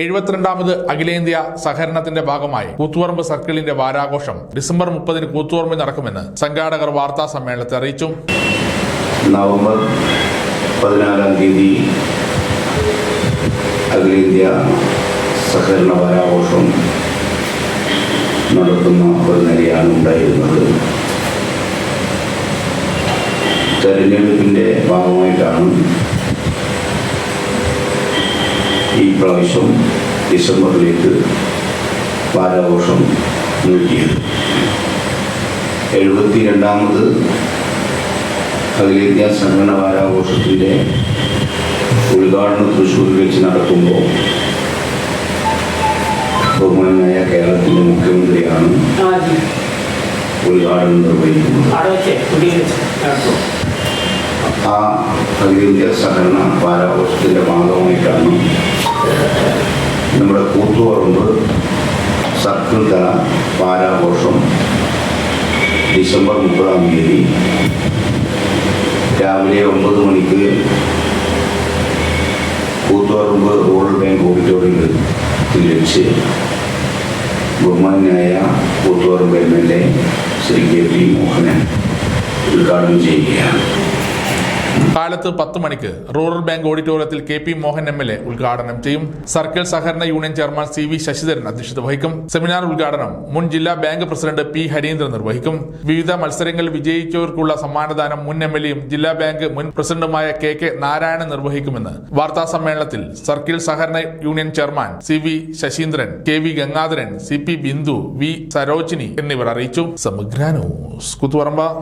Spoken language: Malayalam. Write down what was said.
എഴുപത്തിരണ്ടാമത് അഖിലേന്ത്യാ സഹകരണത്തിന്റെ ഭാഗമായി കൂത്തുപറമ്പ് സർക്കിളിന്റെ വാരാഘോഷം ഡിസംബർ മുപ്പതിന് കൂത്തുപറമ്പിൽ നടക്കുമെന്ന് സംഘാടകർ വാർത്താ സമ്മേളനത്തെ അറിയിച്ചു. നവംബർ പതിനാലാം തീയതി അഖിലേന്ത്യ സഹകരണ വാരാഘോഷം നടത്തുന്ന ഒരു നിലയാണ് ഉണ്ടായിരുന്നത്. തെരഞ്ഞെടുപ്പിന്റെ ഭാഗമായിട്ടാണ് ഈ പ്രാവശ്യം ഡിസംബറിലേക്ക് വാരാഘോഷം നീട്ടിയത് എഴുപത്തി രണ്ടാമത് അഖിലേന്ത്യാ സംഘടന വാരാഘോഷത്തിന്റെ ഉദ്ഘാടനം തൃശ്ശൂരിൽ വെച്ച് നടക്കുമ്പോൾ ബഹുമാനായ കേരളത്തിന്റെ മുഖ്യമന്ത്രിയാണ് ഉദ്ഘാടനം നിർവഹിക്കുന്നത് അവിടെ വെച്ചേ കുടിയിൽ വെച്ച് നടത്തും ആ അഖിലേന്ത്യാ സഹകരണ ബാലാഘോഷത്തിന്റെ ഭാഗമായിട്ടാണ് നമ്മുടെ കൂത്തുപറമ്പ് സർക്കിൾ തല ബാലാഘോഷം ഡിസംബർ മുപ്പതാം തീയതി രാവിലെ ഒമ്പത് മണിക്ക് കൂത്തുപറമ്പ് റൂറൽ ബാങ്ക് ഓഡിറ്റോറിയത്തിൽ വെച്ച് ബഹുമാനായ Koothuparamba M L A Shri K P Mohanan ഉദ്ഘാടനം ചെയ്യുകയാണ്. കാലത്ത് പത്ത് മണിക്ക് റൂറൽ ബാങ്ക് ഓഡിറ്റോറിയത്തിൽ K P Mohan M L A ഉദ്ഘാടനം ചെയ്യും. സർക്കിൾ സഹകരണ union chairman C V Sasidharan അധ്യക്ഷത വഹിക്കും. സെമിനാർ ഉദ്ഘാടനം മുൻ ജില്ലാ ബാങ്ക് പ്രസിഡന്റ് പി ഹരീന്ദ്രൻ നിർവഹിക്കും. വിവിധ മത്സരങ്ങളിൽ വിജയിച്ചവർക്കുള്ള സമ്മാനദാനം മുൻ എം എൽ എയും ജില്ലാ ബാങ്ക് മുൻ പ്രസിഡന്റുമായ കെ കെ നാരായണൻ നിർവഹിക്കുമെന്ന് വാർത്താ സമ്മേളനത്തിൽ സർക്കിൾ സഹകരണ union chairman C V Saseendran K V Gangadharan C P Bindu V Sarojini എന്നിവർ അറിയിച്ചു. സമഗ്ര ന്യൂസ് കുത്തുപറമ്പ.